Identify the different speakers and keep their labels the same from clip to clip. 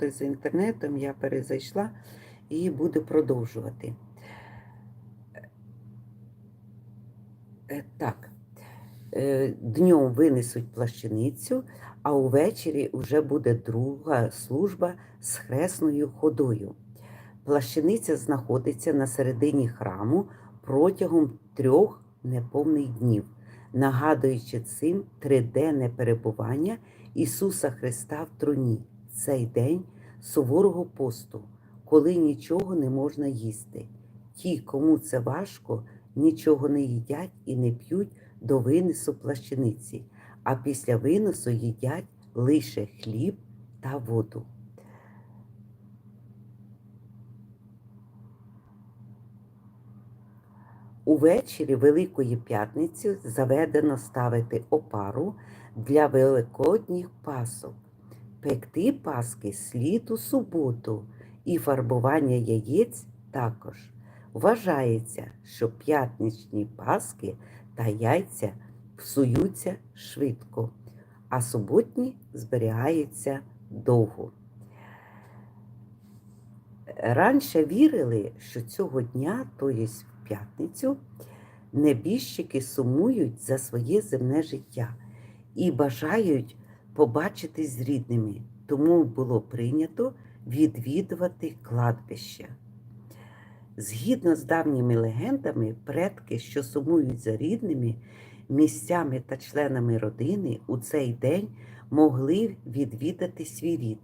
Speaker 1: з інтернетом, я перезайшла і буду продовжувати. Е, Так, Е, днем винесуть плащаницю, а увечері вже буде друга служба з хресною ходою. Плащаниця знаходиться на середині храму протягом трьох неповних днів, нагадуючи цим триденне перебування Ісуса Христа в труні, цей день суворого посту, коли нічого не можна їсти. Ті, кому це важко, нічого не їдять і не п'ють до винесу плащаниці, а після виносу їдять лише хліб та воду. Увечері Великої П'ятниці заведено ставити опару для великодніх пасок. Пекти паски слід у суботу і фарбування яєць також. Вважається, що п'ятничні паски та яйця псуються швидко, а суботні зберігаються довго. Раніше вірили, що цього дня, тобто в п'ятницю, небіжчики сумують за своє земне життя і бажають побачитись з рідними, тому було прийнято відвідувати кладбище. Згідно з давніми легендами, предки, що сумують за рідними, місцями та членами родини, у цей день могли відвідати свій рід,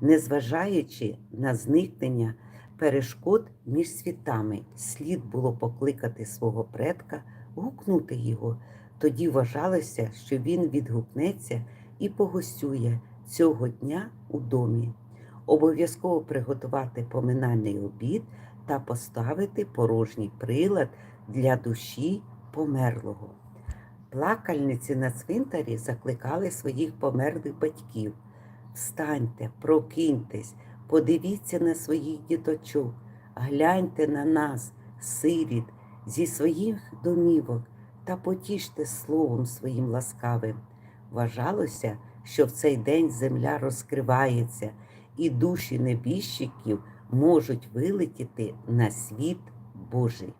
Speaker 1: незважаючи на зникнення перешкод між світами, слід було покликати свого предка, гукнути його. Тоді вважалося, що він відгукнеться і погостює цього дня у домі. Обов'язково приготувати поминальний обід та поставити порожній прилад для душі померлого. Плакальниці на цвинтарі закликали своїх померлих батьків. Встаньте, прокиньтесь, подивіться на своїх діточок, гляньте на нас, сиріт, зі своїх домівок та потіште словом своїм ласкавим. Вважалося, що в цей день земля розкривається, і душі небіжчиків можуть вилетіти на світ Божий.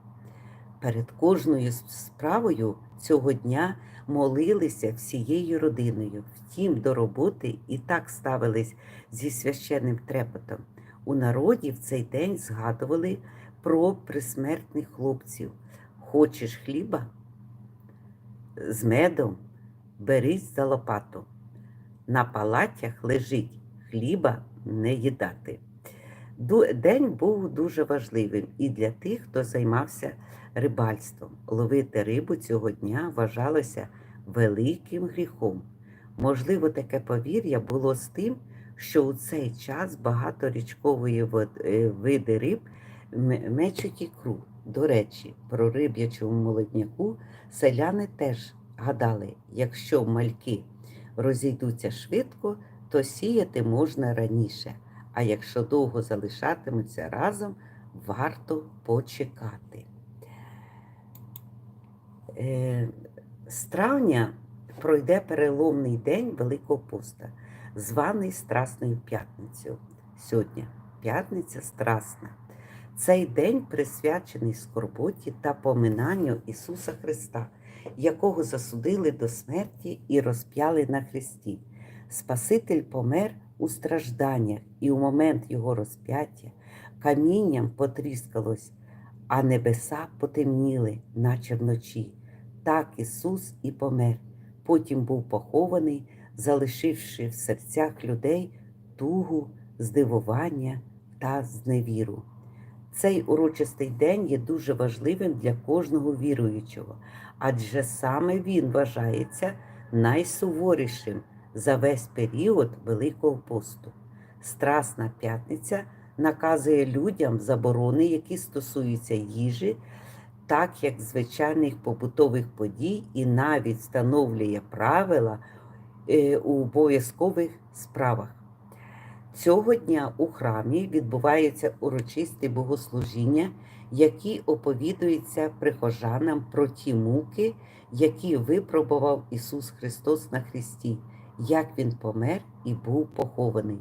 Speaker 1: Перед кожною справою цього дня молилися всією родиною. Втім, до роботи і так ставились зі священним трепетом. У народі в цей день згадували про присмертних хлопців. Хочеш хліба? З медом берись за лопату. На палатях лежить хліба не їдати. День був дуже важливим і для тих, хто займався рибальством. Ловити рибу цього дня вважалося великим гріхом. Можливо, таке повір'я було з тим, що у цей час багато річкової е, види риб мечуть ікру. До речі, про риб'ячому молодняку селяни теж гадали, якщо мальки розійдуться швидко, то сіяти можна раніше. А якщо довго залишатимуться разом, варто почекати. Е, з травня пройде переломний день Великого Поста, званий Страсною П'ятницею. Сьогодні п'ятниця Страсна. Цей день присвячений скорботі та поминанню Ісуса Христа, якого засудили до смерті і розп'яли на хресті. Спаситель помер у стражданнях, і у момент його розп'яття камінням потріскалось, а небеса потемніли, наче вночі. Так Ісус і помер. Потім був похований, залишивши в серцях людей тугу, здивування та зневіру. Цей урочистий день є дуже важливим для кожного віруючого, адже саме він вважається найсуворішим за весь період Великого посту. Страсна п'ятниця наказує людям заборони, які стосуються їжі, так як звичайних побутових подій, і навіть встановлює правила е, у обов'язкових справах. Цього дня у храмі відбуваються урочисті богослужіння, які оповідуються прихожанам про ті муки, які випробував Ісус Христос на Христі як він помер і був похований.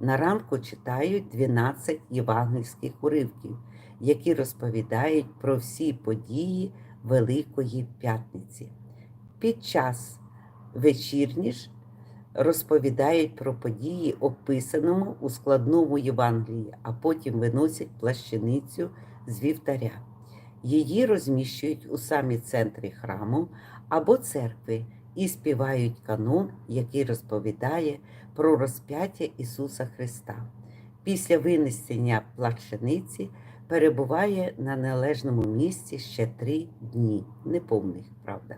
Speaker 1: На ранку читають 12 євангельських уривків, які розповідають про всі події Великої П'ятниці. Під час вечірні ж розповідають про події, описаному у складному Євангелії, а потім виносять плащаницю з вівтаря. Її розміщують у самі центрі храму або церкви і співають канон, який розповідає про розп'яття Ісуса Христа. Після винесення плащаниці перебуває на належному місці ще три дні, неповних, правда,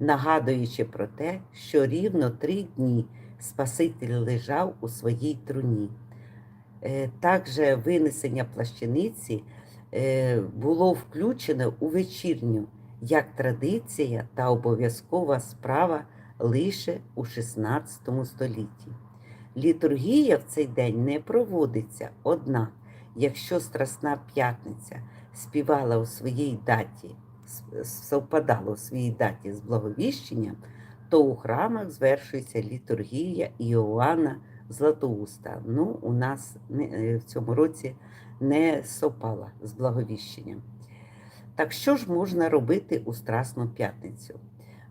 Speaker 1: нагадуючи про те, що рівно три дні Спаситель лежав у своїй труні. Е, Також винесення плащаниці е, було включено у вечірню як традиція та обов'язкова справа лише у XVI столітті. Літургія в цей день не проводиться, однак, якщо Страсна П'ятниця співала у своїй даті, с- совпадала у своїй даті з благовіщенням, то у храмах звершується літургія Іоанна Златоуста. Ну, у нас е, в цьому році не совпала з благовіщенням. Так що ж можна робити у Страсну п'ятницю?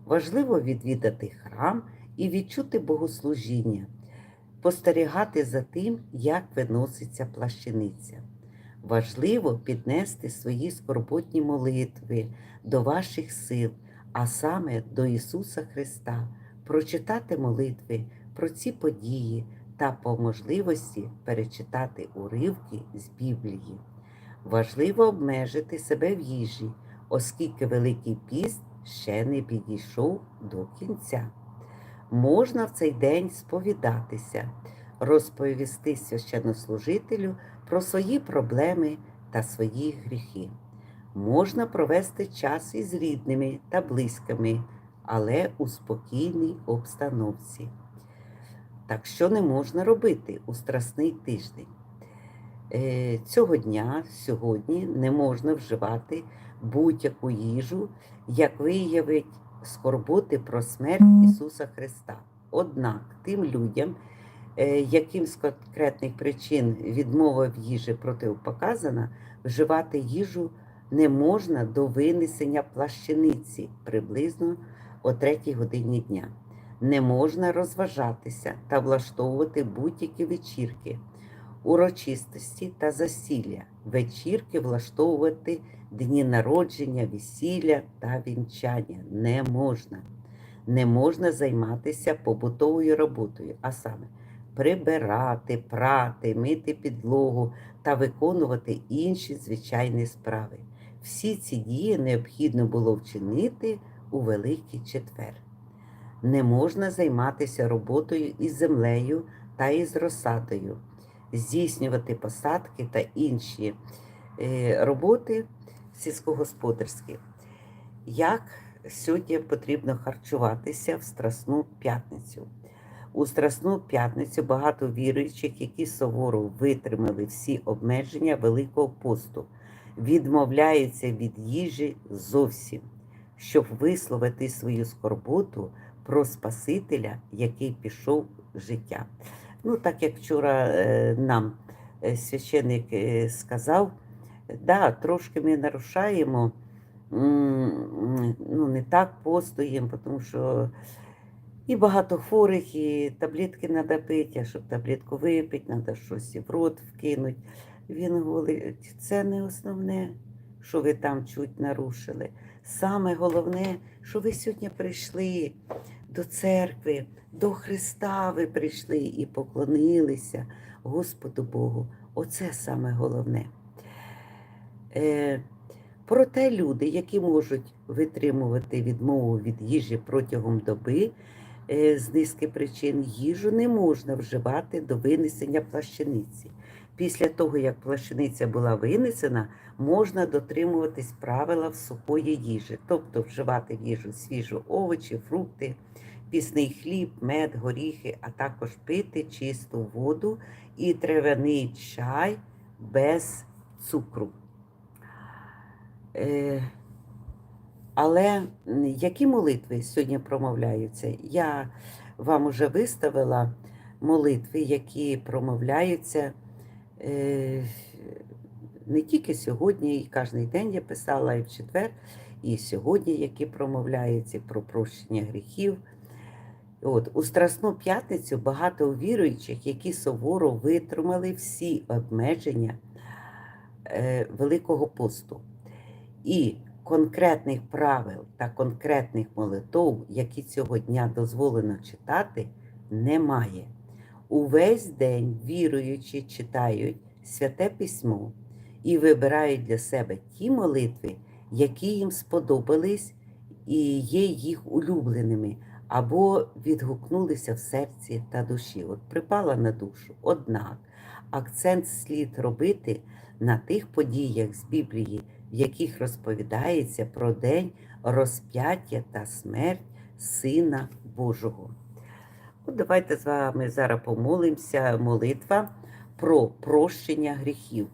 Speaker 1: Важливо відвідати храм і відчути богослужіння, спостерігати за тим, як виноситься плащаниця. Важливо піднести свої скорботні молитви до ваших сил, а саме до Ісуса Христа, прочитати молитви про ці події та по можливості перечитати уривки з Біблії. Важливо обмежити себе в їжі, оскільки Великий піст ще не підійшов до кінця. Можна в цей день сповідатися, розповісти священнослужителю про свої проблеми та свої гріхи. Можна провести час із рідними та близькими, але у спокійній обстановці. Так що не можна робити у страсний тиждень? Е, Цього дня, сьогодні, не можна вживати будь-яку їжу, як виявить скорботи про смерть Ісуса Христа. Однак тим людям, яким з конкретних причин відмова в їжі протипоказана, вживати їжу не можна до винесення плащаниці приблизно о 3 годині дня. Не можна розважатися та влаштовувати будь-які вечірки, урочистості та засілля, вечірки влаштовувати дні народження, весілля та вінчання не можна. Не можна займатися побутовою роботою, а саме прибирати, прати, мити підлогу та виконувати інші звичайні справи. Всі ці дії необхідно було вчинити у Великий Четвер. Не можна займатися роботою із землею та із розсадою, здійснювати посадки та інші е, роботи сільськогосподарські. Як сьогодні потрібно харчуватися в Страсну п'ятницю? У Страсну п'ятницю багато віруючих, які суворо витримали всі обмеження Великого посту, відмовляються від їжі зовсім, щоб висловити свою скорботу про Спасителя, який пішов життя. Ну, так як вчора е, нам е, священик е, сказав, да, трошки ми нарушаємо, ну, не так постоїмо, тому що і багато хворих, і таблетки треба пити, а щоб таблетку випити, треба щось і в рот вкинути. Він говорить, це не основне, що ви там чуть нарушили. Саме головне, що ви сьогодні прийшли до церкви, до Христа ви прийшли і поклонилися Господу Богу. Оце саме головне. Е, проте люди, які можуть витримувати відмову від їжі протягом доби, з низки причин їжу не можна вживати до винесення плащаниці. Після того, як плащаниця була винесена, можна дотримуватись правила сухої їжі, тобто вживати в їжу свіжі овочі, фрукти, пісний хліб, мед, горіхи, а також пити чисту воду і травяний чай без цукру. Але які молитви сьогодні промовляються? Я вам уже виставила молитви, які промовляються е, не тільки сьогодні, і кожен день я писала, і в четвер, і сьогодні, які промовляються про прощення гріхів. От, У Страсну п'ятницю багато віруючих, які суворо витримали всі обмеження е, Великого посту. І конкретних правил та конкретних молитов, які цього дня дозволено читати, немає. Увесь день віруючі читають святе письмо і вибирають для себе ті молитви, які їм сподобались і є їх улюбленими, або відгукнулися в серці та душі. От припала на душу. Однак акцент слід робити на тих подіях з Біблії, в яких розповідається про день розп'яття та смерть Сина Божого. От давайте з вами зараз помолимося, молитва про прощення гріхів.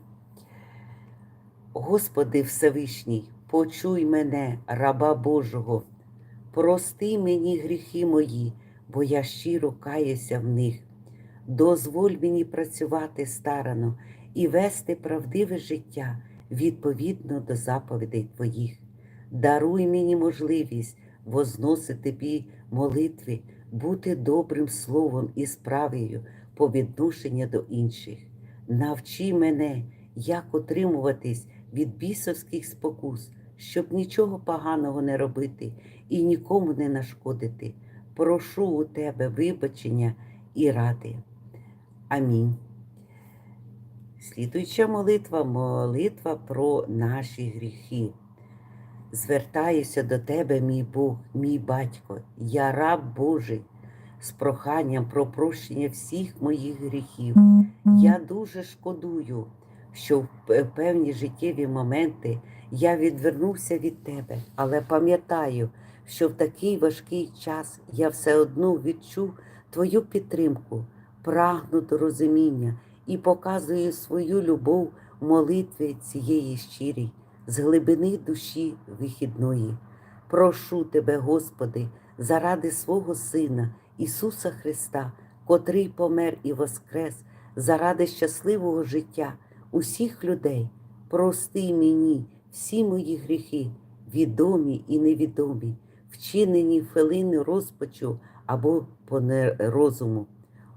Speaker 1: Господи Всевишній, почуй мене, раба Божого, прости мені гріхи мої, бо я щиро каюся в них. Дозволь мені працювати старано і вести правдиве життя відповідно до заповідей Твоїх. Даруй мені можливість возносити тобі молитви, бути добрим словом і справою по відношенню до інших. Навчи мене, як утримуватись від бісовських спокус, щоб нічого поганого не робити і нікому не нашкодити. Прошу у тебе вибачення і ради. Амінь. Слідуюча молитва молитва про наші гріхи. Звертаюся до тебе, мій Бог, мій батько, я раб Божий, з проханням про прощення всіх моїх гріхів. Я дуже шкодую, що в певні життєві моменти я відвернувся від тебе, але пам'ятаю, що в такий важкий час я все одно відчув твою підтримку, прагну до розуміння і показую свою любов молитві цієї щирій, з глибини душі вихідної. Прошу тебе, Господи, заради свого Сина Ісуса Христа, котрий помер і воскрес, заради щасливого життя усіх людей, прости мені всі мої гріхи, відомі і невідомі, вчинені в хвилини розпачу або по нерозуму.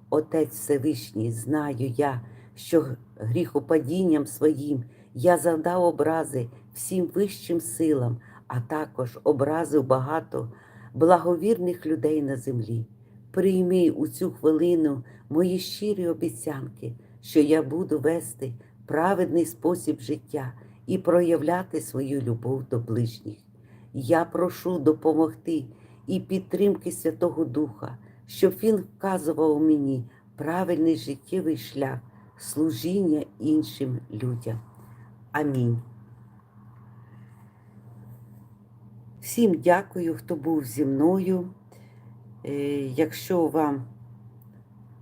Speaker 1: Отець Всевишній, знаю я, що гріхопадінням своїм я завдав образи всім вищим силам, а також образив багато благовірних людей на землі. Прийми у цю хвилину мої щирі обіцянки, що я буду вести праведний спосіб життя і проявляти свою любов до ближніх. Я прошу допомогти і підтримки Святого Духа, щоб Він вказував мені правильний життєвий шлях служіння іншим людям. Амінь. Всім дякую, хто був зі мною. Е, Якщо вам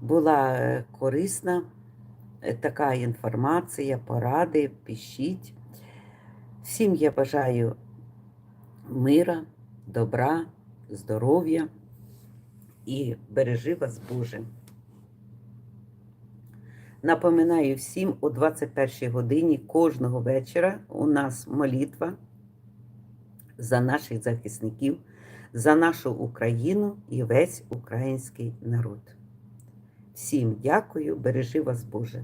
Speaker 1: була е, корисна е, така інформація, поради, пишіть. Всім я бажаю мира, добра, здоров'я і бережи вас Боже. Напоминаю всім о 21 годині кожного вечора у нас молитва за наших захисників, за нашу Україну і весь український народ. Всім дякую, бережи вас Боже.